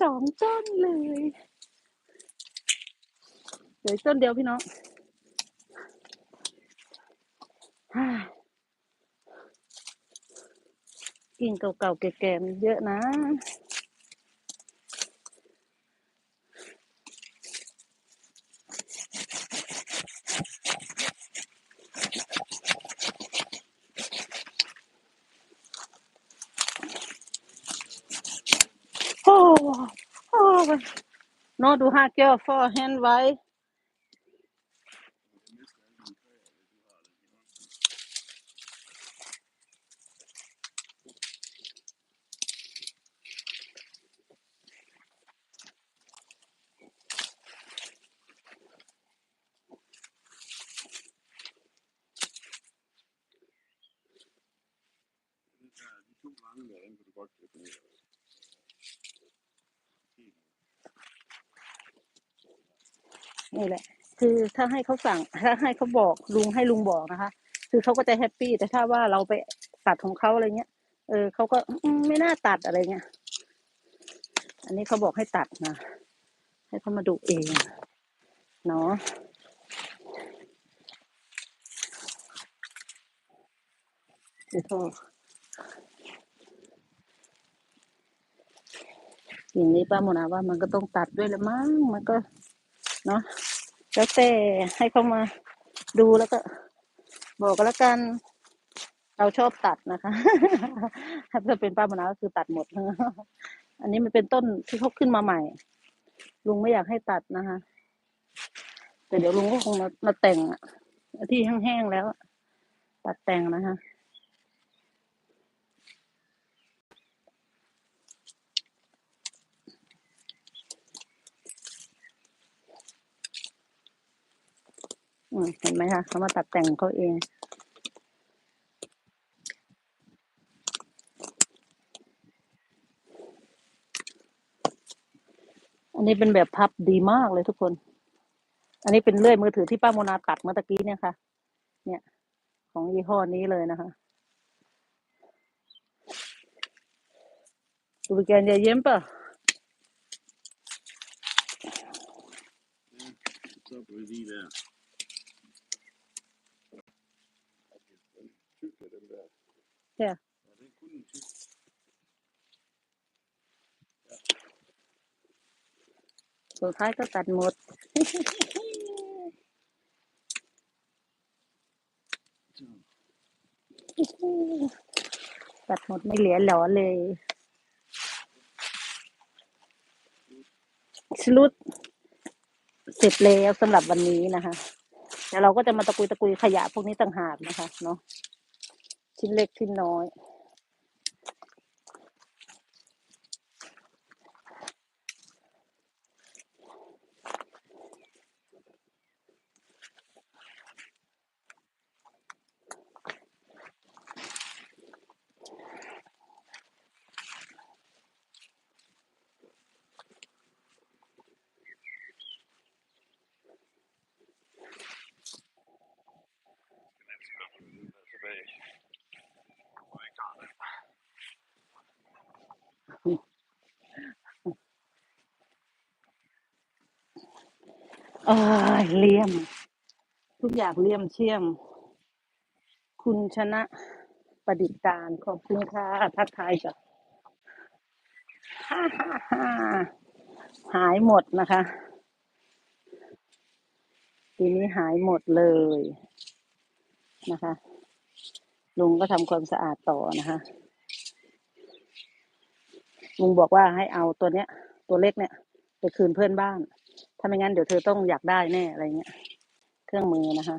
สองต้นเลยเหลือต้นเดียวพี่น้อง กิ่งเก่าๆแก่ๆมันเยอะนะโอ้โอ้โนดูฮาเกลฟอร์แฮนไว้ นี่แหละ คือถ้าให้เขาสั่ง ถ้าให้เขาบอกลุงให้ลุงบอกนะคะ คือเขาก็จะแฮปปี้ แต่ถ้าว่าเราไปตัดของเขาอะไรเงี้ย เออเขาก็ไม่น่าตัดอะไรเงี้ย อันนี้เขาบอกให้ตัดนะ ให้เขามาดูเอง เนาะเดี๋ยวโทร อย่างนี้ป้าโมนาว่ามันก็ต้องตัดด้วยละมั้งมันก็เนาะแล้วแต่ให้เขามาดูแล้วก็ บอกกันแล้วกัน เราชอบตัดนะคะถ้าเป็นป้าโมนาก็คือตัดหมดอันนี้มันเป็นต้นที่เขาขึ้นมาใหม่ ลุงไม่อยากให้ตัดนะคะ แต่เดี๋ยวลุงก็คงมามาแต่งอะที่แห้งๆแล้ว ตัดแต่งนะคะ เห็นไหมคะเขามาตัดแต่งเขาเองอันนี้เป็นแบบพับดีมากเลยทุกคน อันนี้เป็นเลื่อยมือถือที่ป้าโมนาตัดเมื่อตะกี้เนี่ยค่ะ เนี่ย ของยี่ห้อนี้เลยนะคะดูแกนอย่าเย็มป่ะ her. สุดท้ายก็ตัดหมด ตัดหมดไม่เหลือหลอเลย สรุดเสร็จแล้วสำหรับวันนี้นะคะแล้วเราก็จะมาตะกุยตะกุยขยะพวกนี้ต่างหากนะคะเนาะ ชิ้นเล็กชิ้นน้อย เอ้ยเลี่ยม ทุกอย่างเลี่ยมเชี่ยม คุณชนะประดิษฐ์การขอบคุณค่ะทักทายจ้ะฮ่าฮ่าฮ่าหายหมดนะคะ ทีนี้หายหมดเลยนะคะ ลุงก็ทำความสะอาดต่อนะคะ ลุงบอกว่าให้เอาตัวเนี้ย ตัวเล็กเนี่ย ไปคืนเพื่อนบ้าน ถ้าไม่งั้นเดี๋ยวเธอต้องอยากได้แน่อะไรเงี้ย เครื่องมือนะคะ